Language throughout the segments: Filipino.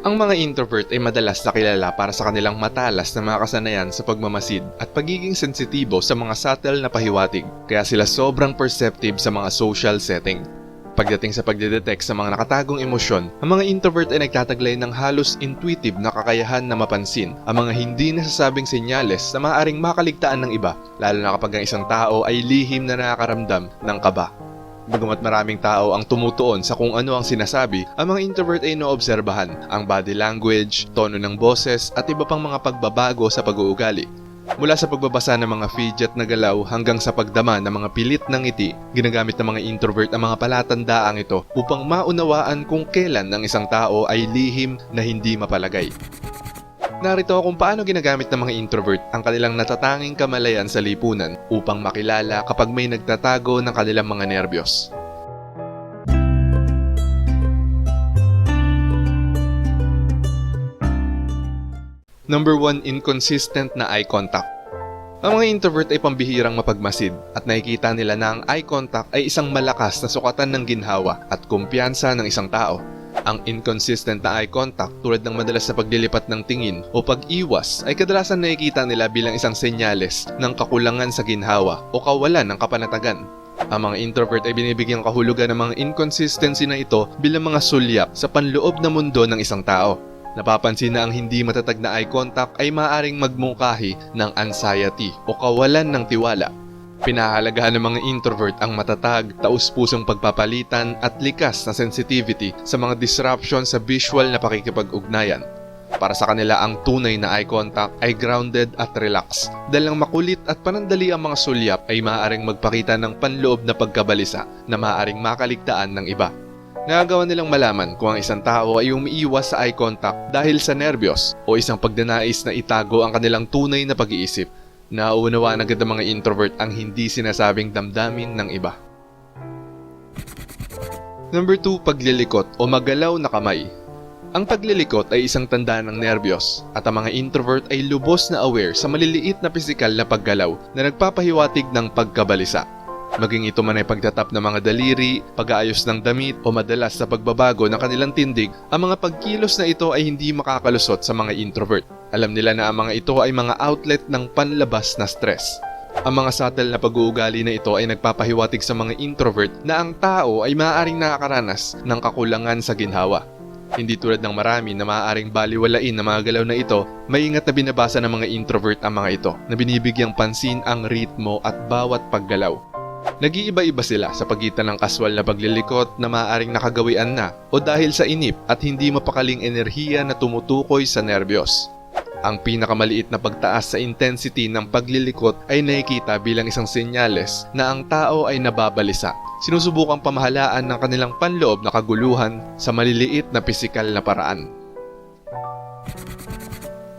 Ang mga introvert ay madalas nakilala para sa kanilang matalas na mga kasanayan sa pagmamasid at pagiging sensitibo sa mga subtle na pahiwatig, kaya sila sobrang perceptive sa mga social setting. Pagdating sa pagdedetect sa mga nakatagong emosyon, ang mga introvert ay nagtataglay ng halos intuitive na kakayahan na mapansin ang mga hindi nasasabing senyales na maaaring makaligtaan ng iba, lalo na kapag ang isang tao ay lihim na nakakaramdam ng kaba. Bagamat maraming tao ang tumutuon sa kung ano ang sinasabi, ang mga introvert ay noobserbahan ang body language, tono ng boses at iba pang mga pagbabago sa pag-uugali. Mula sa pagbabasa ng mga fidget na galaw hanggang sa pagdama ng mga pilit ng ngiti, ginagamit ng mga introvert ang mga palatandaang ito upang maunawaan kung kailan ang isang tao ay lihim na hindi mapalagay. Narito kung paano ginagamit ng mga introvert ang kanilang natatanging kamalayan sa lipunan upang makilala kapag may nagtatago ng kanilang mga nerbiyos. Number 1, inconsistent na eye contact. Ang mga introvert ay pambihirang mapagmasid at nakikita nila na ang eye contact ay isang malakas na sukatan ng ginhawa at kumpiyansa ng isang tao. Ang inconsistent na eye contact tulad ng madalas na paglilipat ng tingin o pag-iwas ay kadalasan nakikita nila bilang isang senyales ng kakulangan sa ginhawa o kawalan ng kapanatagan. Ang mga introvert ay binibigyang kahulugan ng mga inconsistency na ito bilang mga sulyap sa panloob na mundo ng isang tao. Napapansin na ang hindi matatag na eye contact ay maaaring magmungkahi ng anxiety o kawalan ng tiwala. Pinahalagahan ng mga introvert ang matatag, taus-pusong pagpapalitan at likas na sensitivity sa mga disruption sa visual na pakikipag-ugnayan. Para sa kanila ang tunay na eye contact ay grounded at relaxed dahil ang makulit at panandali ang mga sulyap ay maaaring magpakita ng panloob na pagkabalisa na maaaring makaligtaan ng iba. Nagagawa nilang malaman kung ang isang tao ay umiiwas sa eye contact dahil sa nerbiyos o isang pagdanais na itago ang kanilang tunay na pag-iisip. Nauunawaan agad ng mga introvert ang hindi sinasabing damdamin ng iba. Number 2, paglilikot o magalaw na kamay. Ang paglilikot ay isang tanda ng nerbiyos at ang mga introvert ay lubos na aware sa maliliit na pisikal na paggalaw na nagpapahiwatig ng pagkabalisa. Maging ito man ay pagtatap ng mga daliri, pag-aayos ng damit o madalas sa pagbabago ng kanilang tindig, ang mga pagkilos na ito ay hindi makakalusot sa mga introvert. Alam nila na ang mga ito ay mga outlet ng panlabas na stress. Ang mga subtle na pag-uugali na ito ay nagpapahiwatig sa mga introvert na ang tao ay maaaring nakakaranas ng kakulangan sa ginhawa. Hindi tulad ng marami na maaaring baliwalain ng mga galaw na ito, maingat na binabasa ng mga introvert ang mga ito na binibigyang pansin ang ritmo at bawat paggalaw. Nag-iiba-iba sila sa pagitan ng kaswal na paglilikot na maaaring nakagawian na o dahil sa inip at hindi mapakaling enerhiya na tumutukoy sa nerbiyos. Ang pinakamaliit na pagtaas sa intensity ng paglilikot ay nakikita bilang isang senyales na ang tao ay nababalisa. Sinusubukang pamahalaan ng kanilang panloob na kaguluhan sa maliliit na pisikal na paraan.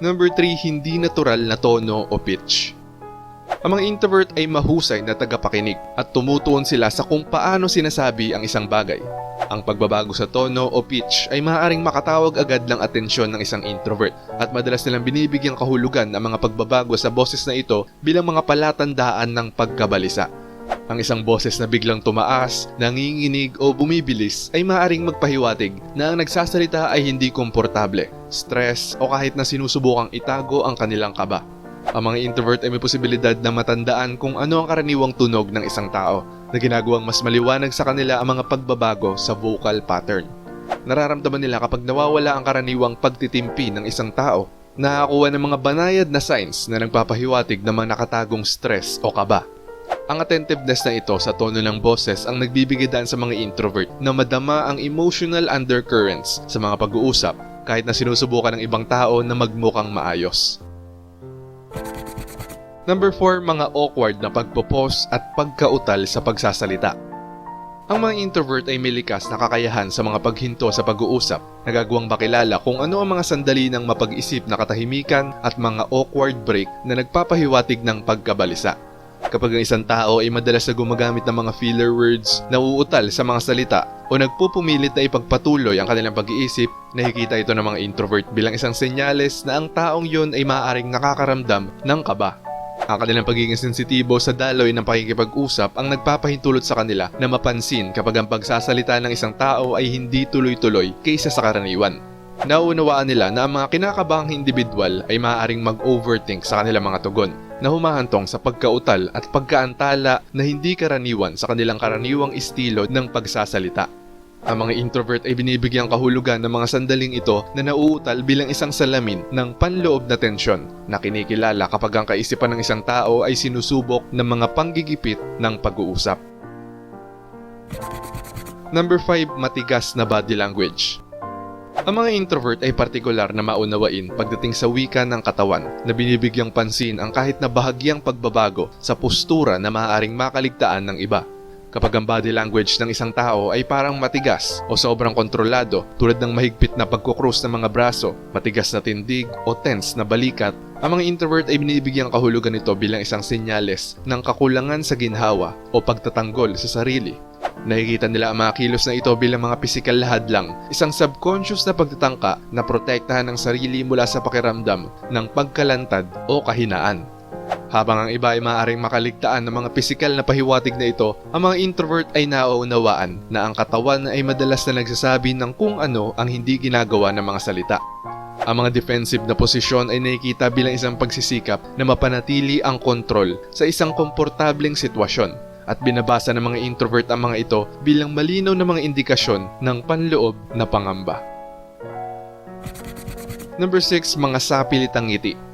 Number 3, hindi natural na tono o pitch. Ang mga introvert ay mahusay na tagapakinig at tumutuon sila sa kung paano sinasabi ang isang bagay. Ang pagbabago sa tono o pitch ay maaaring makatawag agad ng atensyon ng isang introvert at madalas nilang binibigyang kahulugan ang mga pagbabago sa boses na ito bilang mga palatandaan ng pagkabalisa. Ang isang boses na biglang tumaas, nanginginig o bumibilis ay maaaring magpahiwatig na ang nagsasalita ay hindi komportable, stress o kahit na sinusubukang itago ang kanilang kaba. Ang mga introvert ay may posibilidad na matandaan kung ano ang karaniwang tunog ng isang tao na ginagawang mas maliwanag sa kanila ang mga pagbabago sa vocal pattern. Nararamdaman nila kapag nawawala ang karaniwang pagtitimpi ng isang tao, nakakuha ng mga banayad na signs na nagpapahiwatig ng mga nakatagong stress o kaba. Ang attentiveness na ito sa tono ng boses ang nagbibigay daan sa mga introvert na madama ang emotional undercurrents sa mga pag-uusap kahit na sinusubukan ng ibang tao na magmukhang maayos. Number 4, mga awkward na pagpopos at pagkautal sa pagsasalita. Ang mga introvert ay may likas na kakayahan sa mga paghinto sa pag-uusap, nagagawang makilala kung ano ang mga sandali ng mapag-isip na katahimikan at mga awkward break na nagpapahiwatig ng pagkabalisa. Kapag ang isang tao ay madalas na gumagamit ng mga filler words na uutal sa mga salita o nagpupumilit na ipagpatuloy ang kanilang pag-iisip, nakikita ito ng mga introvert bilang isang senyales na ang taong yun ay maaaring nakakaramdam ng kaba. Ang kanilang pagiging sensitibo sa daloy ng pakikipag-usap ang nagpapahintulot sa kanila na mapansin kapag ang pagsasalita ng isang tao ay hindi tuloy-tuloy kaysa sa karaniwan. Nauunawaan nila na ang mga kinakabahang individual ay maaaring mag-overthink sa kanilang mga tugon na humahantong sa pagkautal at pagkaantala na hindi karaniwan sa kanilang karaniwang estilo ng pagsasalita. Ang mga introvert ay binibigyang kahulugan ng mga sandaling ito na nauutal bilang isang salamin ng panloob na tensyon na kinikilala kapag ang kaisipan ng isang tao ay sinusubok ng mga panggigipit ng pag-uusap. Number 5, matigas na body language. Ang mga introvert ay partikular na maunawain pagdating sa wika ng katawan na binibigyang pansin ang kahit na bahagyang pagbabago sa postura na maaaring makaligtaan ng iba. Kapag ang body language ng isang tao ay parang matigas o sobrang kontrolado tulad ng mahigpit na pagkukrus ng mga braso, matigas na tindig o tense na balikat, ang mga introvert ay binibigyang kahulugan nito bilang isang senyales ng kakulangan sa ginhawa o pagtatanggol sa sarili. Nakikita nila ang mga kilos na ito bilang mga pisikal na hadlang, isang subconscious na pagtatangka na protektahan ng sarili mula sa pakiramdam ng pagkalantad o kahinaan. Habang ang iba ay maaaring makaligtaan ng mga pisikal na pahiwatig na ito, ang mga introvert ay nauunawaan na ang katawan ay madalas na nagsasabi ng kung ano ang hindi ginagawa ng mga salita. Ang mga defensive na posisyon ay nakikita bilang isang pagsisikap na mapanatili ang kontrol sa isang komportableng sitwasyon at binabasa ng mga introvert ang mga ito bilang malinaw na mga indikasyon ng panloob na pangamba. Number 6, mga sapilitang ngiti.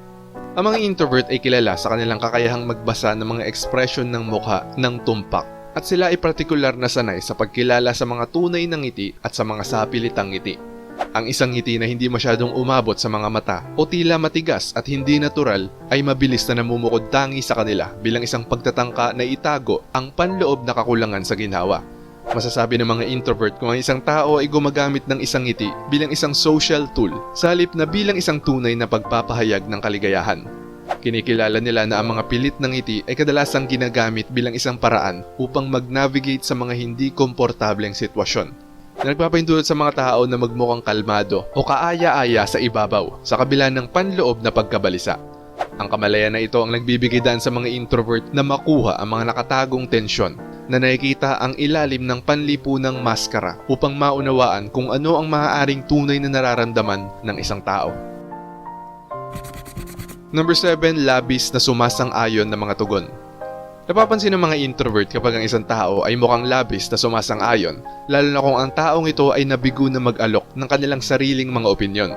Ang mga introvert ay kilala sa kanilang kakayahang magbasa ng mga ekspresyon ng mukha ng tumpak at sila ay partikular na sanay sa pagkilala sa mga tunay ng ngiti at sa mga sapilitang ngiti. Ang isang ngiti na hindi masyadong umabot sa mga mata o tila matigas at hindi natural ay mabilis na namumukod tangi sa kanila bilang isang pagtatangka na itago ang panloob na kakulangan sa ginhawa. Masasabi ng mga introvert kung ang isang tao ay gumagamit ng isang ngiti bilang isang social tool sa halip na bilang isang tunay na pagpapahayag ng kaligayahan. Kinikilala nila na ang mga pilit ng ngiti ay kadalasang ginagamit bilang isang paraan upang mag-navigate sa mga hindi komportableng sitwasyon na nagpapahintulot sa mga tao na magmukhang kalmado o kaaya-aya sa ibabaw sa kabila ng panloob na pagkabalisa. Ang kamalayan na ito ang nagbibigay daan sa mga introvert na makuha ang mga nakatagong tensyon na nakikita ang ilalim ng panlipunang maskara upang maunawaan kung ano ang maaaring tunay na nararamdaman ng isang tao. Number 7, labis na sumasang-ayon ng mga tugon. Napapansin ng mga introvert kapag ang isang tao ay mukhang labis na sumasang-ayon, lalo na kung ang taong ito ay nabigo na mag-alok ng kanilang sariling mga opinyon.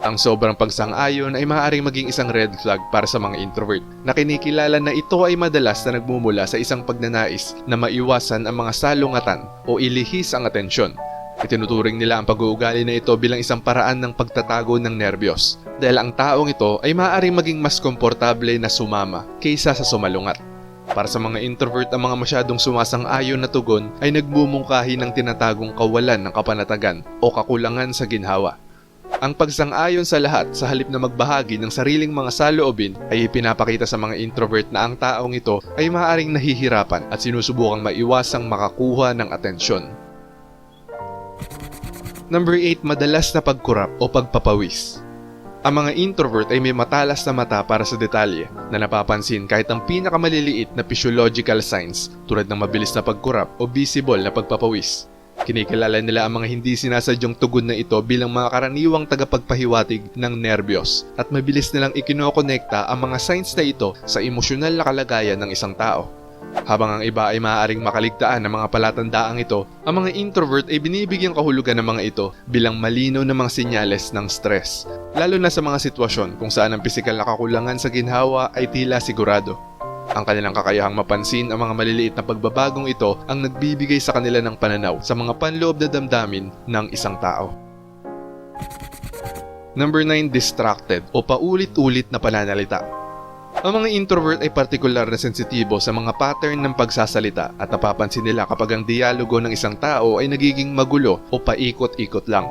Ang sobrang pagsang-ayon ay maaaring maging isang red flag para sa mga introvert na kinikilala na ito ay madalas na nagmumula sa isang pagnanais na maiwasan ang mga salungatan o ilihis ang atensyon. Itinuturing nila ang pag-uugali na ito bilang isang paraan ng pagtatago ng nerbiyos dahil ang taong ito ay maaaring maging mas komportable na sumama kaysa sa sumalungat. Para sa mga introvert, ang mga masyadong sumasang-ayon na tugon ay nagmumungkahi ng tinatagong kawalan ng kapanatagan o kakulangan sa ginhawa. Ang pagsang-ayon sa lahat sa halip na magbahagi ng sariling mga saloobin ay ipinapakita sa mga introvert na ang taong ito ay maaaring nahihirapan at sinusubukang maiwasang makakuha ng atensyon. Number 8, madalas na pagkurap o pagpapawis. Ang mga introvert ay may matalas na mata para sa detalye na napapansin kahit ang pinakamaliliit na physiological signs tulad ng mabilis na pagkurap o visible na pagpapawis. Kinikilala nila ang mga hindi sinasadyang tugon na ito bilang mga karaniwang tagapagpahiwatig ng nerbiyos at mabilis nilang ikinokonekta ang mga signs na ito sa emosyonal na kalagayan ng isang tao. Habang ang iba ay maaaring makaligtaan ng mga palatandaang ito, ang mga introvert ay binibigyang kahulugan ng mga ito bilang malinaw na mga senyales ng stress, lalo na sa mga sitwasyon kung saan ang pisikal na kakulangan sa ginhawa ay tila sigurado. Ang kanilang kakayahang mapansin ang mga maliliit na pagbabagong ito ang nagbibigay sa kanila ng pananaw sa mga panloob na damdamin ng isang tao. Number 9, distracted o paulit-ulit na pananalita. Ang mga introvert ay partikular na sensitibo sa mga pattern ng pagsasalita at napapansin nila kapag ang dialogo ng isang tao ay nagiging magulo o paikot-ikot lang.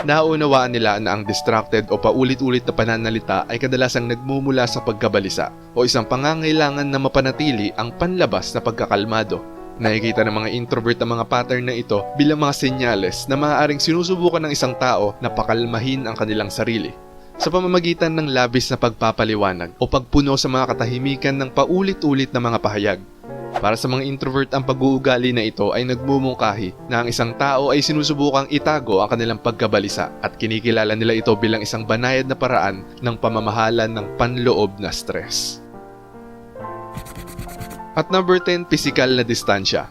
Nauunawaan nila na ang distracted o paulit-ulit na pananalita ay kadalasang nagmumula sa pagkabalisa o isang pangangailangan na mapanatili ang panlabas na pagkakalmado. Nakikita ng mga introvert ang mga pattern na ito bilang mga senyales na maaaring sinusubukan ng isang tao na pakalmahin ang kanilang sarili sa pamamagitan ng labis na pagpapaliwanag o pagpuno sa mga katahimikan ng paulit-ulit na mga pahayag. Para sa mga introvert ang pag-uugali na ito ay nagmumungkahi na ang isang tao ay sinusubukang itago ang kanilang pagkabalisa at kinikilala nila ito bilang isang banayad na paraan ng pamamahala ng panloob na stress. At number 10, physical na distansya.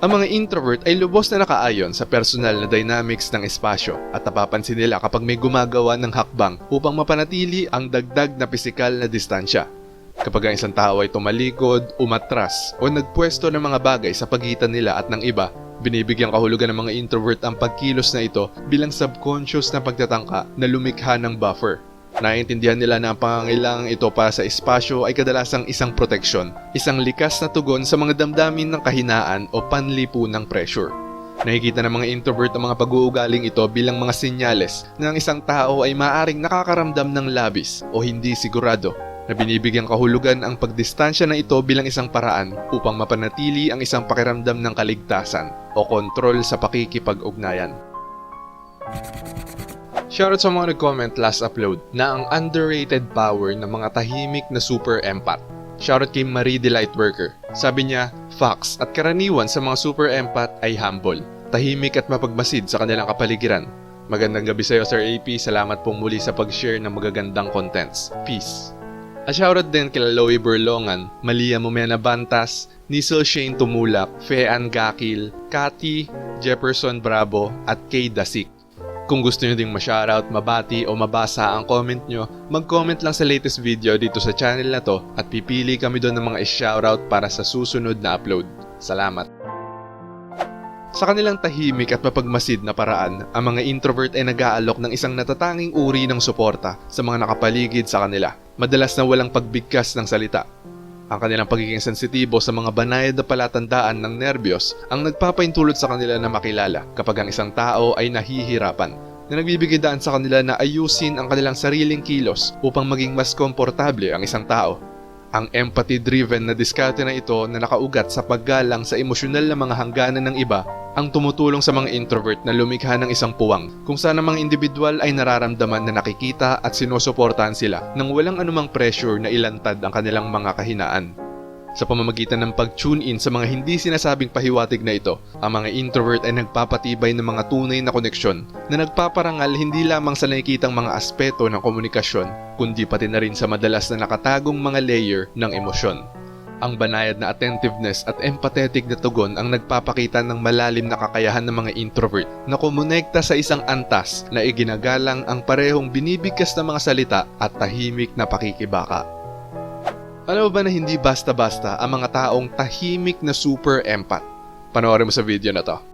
Ang mga introvert ay lubos na nakaayon sa personal na dynamics ng espasyo at napapansin nila kapag may gumagawa ng hakbang upang mapanatili ang dagdag na pisikal na distansya. Kapag ang isang tao ay tumalikod, umatras, o nagpwesto ng mga bagay sa pagitan nila at ng iba, binibigyan kahulugan ng mga introvert ang pagkilos na ito bilang subconscious na pagtatangka na lumikha ng buffer. Naiintindihan nila na ang pangangailangan ito para sa espasyo ay kadalasang isang proteksyon, isang likas na tugon sa mga damdamin ng kahinaan o panlipu ng pressure. Nakikita ng mga introvert ang mga pag-uugaling ito bilang mga senyales na ang isang tao ay maaring nakakaramdam ng labis o hindi sigurado na binibigyan kahulugan ang pagdistansya na ito bilang isang paraan upang mapanatili ang isang pakiramdam ng kaligtasan o kontrol sa pakikipag-ugnayan. Shoutout sa mga nag-comment last upload na ang underrated power ng mga tahimik na super empath. Shoutout kay Marie the Lightworker. Sabi niya, facts at karaniwan sa mga super empath ay humble, tahimik at mapagmasid sa kanilang kapaligiran. Magandang gabi sa iyo Sir AP, salamat pong muli sa pag-share ng magagandang contents. Peace. At shoutout din kila Loie Berlongan, Malia Momena Bantas, Nisel Shane Tumulak, Fean Gakil, Kati, Jefferson Bravo, at Kay Dasik. Kung gusto nyo ding ma-shoutout, mabati o mabasa ang comment nyo, mag-comment lang sa latest video dito sa channel na to at pipili kami doon ng mga i-shoutout para sa susunod na upload. Salamat! Sa kanilang tahimik at mapagmasid na paraan, ang mga introvert ay nag-aalok ng isang natatanging uri ng suporta sa mga nakapaligid sa kanila, madalas na walang pagbigkas ng salita. Ang kanilang pagiging sensitibo sa mga banayad na palatandaan ng nerbiyos ang nagpapaintulot sa kanila na makilala kapag ang isang tao ay nahihirapan na nagbibigay daan sa kanila na ayusin ang kanilang sariling kilos upang maging mas komportable ang isang tao. Ang empathy-driven na diskarte na ito na nakaugat sa paggalang sa emosyonal na mga hangganan ng iba ang tumutulong sa mga introvert na lumikha ng isang puwang kung saan ang mga individual ay nararamdaman na nakikita at sinusuportahan sila nang walang anumang pressure na ilantad ang kanilang mga kahinaan. Sa pamamagitan ng pag-tune in sa mga hindi sinasabing pahiwatig na ito, ang mga introvert ay nagpapatibay ng mga tunay na koneksyon na nagpaparangal hindi lamang sa nakikitang mga aspeto ng komunikasyon, kundi pati na rin sa madalas na nakatagong mga layer ng emosyon. Ang banayad na attentiveness at empathetic na tugon ang nagpapakita ng malalim na kakayahan ng mga introvert na kumonekta sa isang antas na iginagalang ang parehong binibigkas ng mga salita at tahimik na pakikibaka. Alam mo ba na hindi basta-basta ang mga taong tahimik na super empath? Panoorin mo sa video na to.